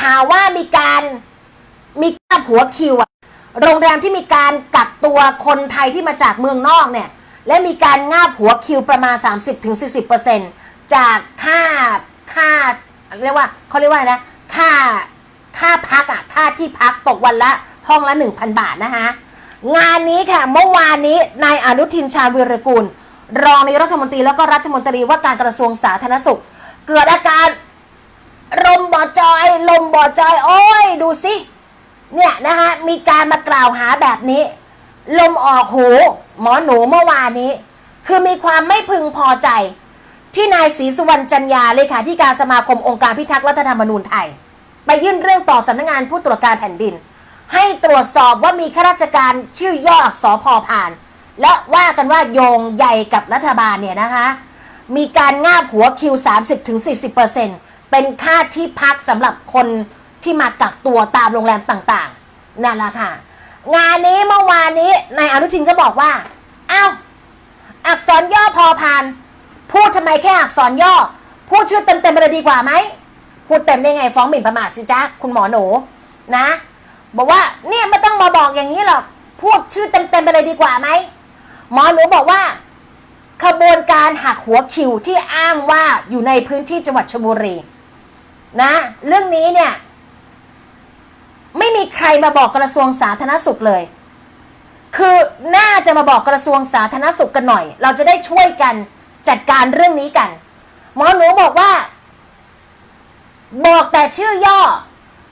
ข่าวว่ามีการมีกาหัวคิวอะโรงแรมที่มีการกักตัวคนไทยที่มาจากเมืองนอกเนี่ย และมีการงาบหัวคิวประมาณ 30-40%จากค่าค่าเรียกว่าเขาเรียกว่านะค่าค่าพักอะค่าที่พักตกวันละห้องละ 1,000 บาทนะคะงานนี้ค่ะเมื่อวานนี้นายอนุทินชาญวิรกูล รองนายรัฐมนตรีแล้วก็รัฐมนตรีว่าการกระทรวงสาธารณสุข เกิดอาการ ลมบ่อจอยลมบ่อจอย โอ้ยดูสิ เนี่ยนะคะมีการมากล่าวหาแบบนี้ ลมออกหู หมอหนูเมื่อวานนี้ คือมีความไม่พึงพอใจ ที่นายศรีสุวรรณจันยาเลขาธิการสมาคมองค์การพิทักษ์รัฐธรรมนูญไทย ไปยื่นเรื่องต่อสำนักงานผู้ตรวจการแผ่นดิน ให้ตรวจสอบว่ามีข้าราชการชื่อย่ออักษรพอผ่าน และว่ากันว่าโยงใหญ่กับรัฐบาลเนี่ยนะคะ มีการงาบหัวคิว 30-40% เป็นค่าที่พักสำหรับคนที่มากักตัวตามโรงแรมต่างๆนั่นแหละค่ะ งานนี้เมื่อวานนี้นายอนุทินก็บอกว่าอ้าวอักษรย่อพอพาน พูดทำไมแค่อักษรย่อ พูดชื่อเต็มๆไปเลยดีกว่าไหมพูดเต็มได้ไงฟ้องหมิ่นประมาทสิจ๊ะคุณหมอหนูนะ บอกว่าเนี่ยไม่ต้องมาบอกอย่างนี้หรอกพูดชื่อเต็มๆไปเลยดีกว่าไหมหมอหนูบอกว่า ขบวนการหักหัวคิวที่อ้างว่าอยู่ในพื้นที่จังหวัดชลบุรี นะ เรื่องนี้เนี่ย ไม่มีใครมาบอกกระทรวงสาธารณสุขเลย คือน่าจะมาบอกกระทรวงสาธารณสุขกันหน่อย เราจะได้ช่วยกันจัดการเรื่องนี้กัน หมอหนูบอกว่า บอกแต่ชื่อย่อ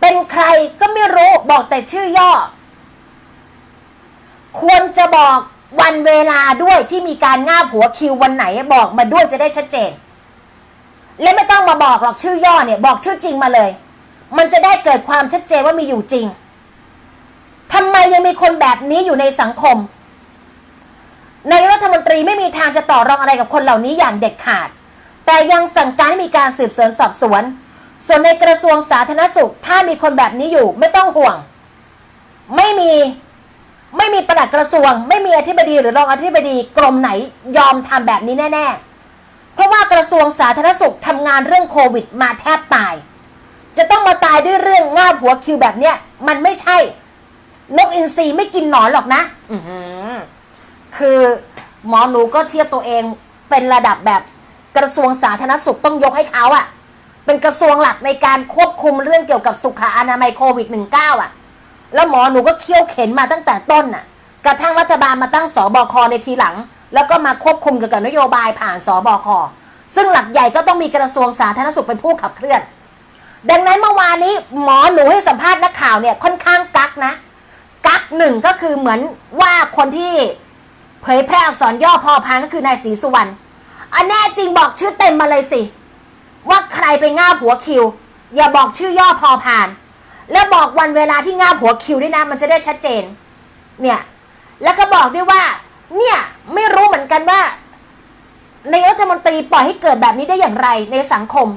เป็นใครก็ไม่รู้บอกแต่ชื่อย่อ ควรจะบอกวันเวลาด้วยที่มีการง่าหัวคิววันไหนบอกมาด้วยจะได้ชัดเจน และไม่ต้องมาบอกหรอกชื่อย่อเนี่ย บอกชื่อจริงมาเลย มันจะได้เกิดความชัดเจนว่ามีอยู่จริงทำไมยังมีคนแบบนี้อยู่ในสังคมในรัฐมนตรีไม่มีทางจะต่อรองอะไรกับคนเหล่านี้อย่างเด็ดขาด แต่ยังสั่งการให้มีการสืบสวนสอบสวน ส่วนในกระทรวงสาธารณสุข ถ้ามีคนแบบนี้อยู่ไม่ต้องห่วง ไม่มีไม่มีประหลัดกระทรวง ไม่มีอธิบดีหรือรองอธิบดีกรมไหนยอมทำแบบนี้แน่ ๆ เพราะว่ากระทรวงสาธารณสุขทำงานเรื่องโควิดมาแทบตาย จะต้องมาตายด้วยเรื่องง่าบหัวคิวแบบเนี้ยมันไม่ใช่ นกอินทรีไม่กินหนอนหรอกนะอือหือคือหมอหนูก็เทียบตัวเองเป็นระดับแบบกระทรวงสาธารณสุขต้องยกให้เขาอะเป็นกระทรวงหลักในการควบคุมเรื่องเกี่ยวกับสุขอนามัยโควิด -19 อะแล้วหมอหนูก็เคี่ยวเข็นมาตั้งแต่ต้นน่ะ กระทั่งรัฐบาลมาตั้งสบคในทีหลัง แล้วก็มาควบคุมเกี่ยวกับนโยบายผ่านสบค ซึ่งหลักใหญ่ก็ต้องมีกระทรวงสาธารณสุขเป็นผู้ขับเคลื่อน ดังนั้นเมื่อวานนี้หมอหนูให้สัมภาษณ์นักข่าวเนี่ยค่อนข้างกักนะ กักหนึ่งก็คือเหมือนว่าคนที่เผยแพร่อักษรย่อพอพานก็คือนายศรีสุวรรณ อันแน่จริงบอกชื่อเต็มมาเลยสิ ว่าใครไปง่าหัวคิว อย่าบอกชื่อย่อพอพาน แล้วบอกวันเวลาที่ง่าหัวคิวด้วยนะมันจะได้ชัดเจน เนี่ย แล้วก็บอกด้วยว่า เนี่ยไม่รู้เหมือนกันว่าในรัฐมนตรีปล่อยให้เกิดแบบนี้ได้อย่างไรในสังคม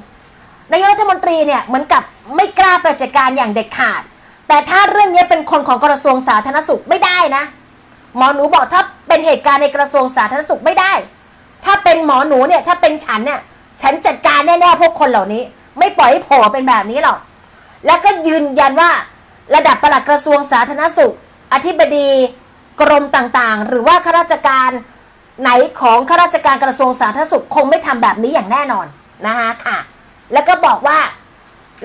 นายรัฐมนตรีเนี่ยเหมือนกับไม่กล้าไปจัดการอย่างเด็ดขาด แต่ถ้าเรื่องนี้เป็นคนของกระทรวงสาธารณสุขไม่ได้นะ หมอหนูบอกถ้าเป็นเหตุการณ์ในกระทรวงสาธารณสุขไม่ได้ ถ้าเป็นหมอหนูเนี่ยถ้าเป็นฉันเนี่ยฉันจัดการแน่ๆพวกคนเหล่านี้ ไม่ปล่อยให้โผล่เป็นแบบนี้หรอกแล้วก็ยืนยันว่าระดับปลัดกระทรวงสาธารณสุข อธิบดี กรมต่างๆ หรือว่าข้าราชการไหนของข้าราชการกระทรวงสาธารณสุขคงไม่ทำแบบนี้อย่างแน่นอนนะคะค่ะ แล้วก็บอกว่า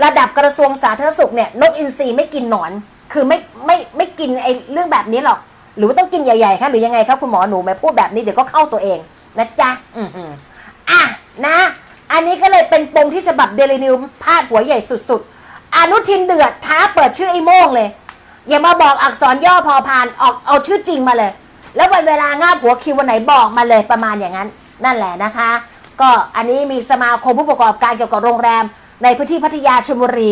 ระดับกระทรวงสาธารณสุขเนี่ยนกอินทรีไม่กินหนอน คือไม่ไม่ไม่กินไอ้เรื่องแบบนี้หรอก หรือว่าต้องกินใหญ่ๆคะหรือยังไงครับคุณหมอหนูแม่พูดแบบนี้เดี๋ยวก็เข้าตัวเองนะจ๊ะอือหืออะนะ อันนี้ก็เลยเป็นปมที่ฉบับเดลินิวพาดหัวใหญ่สุดๆ อนุทินเดือดท้าเปิดชื่อไอ้โม่งเลย อย่ามาบอกอักษรย่อพอพานออกเอาชื่อจริงมาเลย แล้ววันเวลางาบหัวคิววันไหนบอกมาเลยประมาณอย่างนั้น นั่นแหละนะคะ ก็อันนี้มีสมาคมผู้ประกอบการเกี่ยวกับโรงแรม ในพื้นที่พัทยาชลบุรี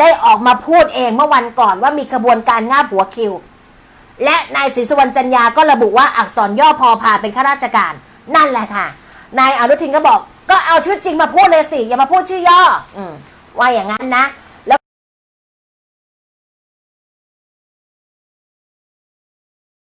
ได้ออกมาพูดเองเมื่อวันก่อนว่ามีกระบวนการงาบหัวคิว และนายศรีสุวรรณจันยาก็ระบุว่าอักษรย่อพอพานเป็นข้าราชการ นั่นแหละค่ะนายอนุทินก็บอก ก็เอาชื่อจริงมาพูดเลยสิอย่ามาพูดชื่อย่ออืว่าอย่างนั้นนะ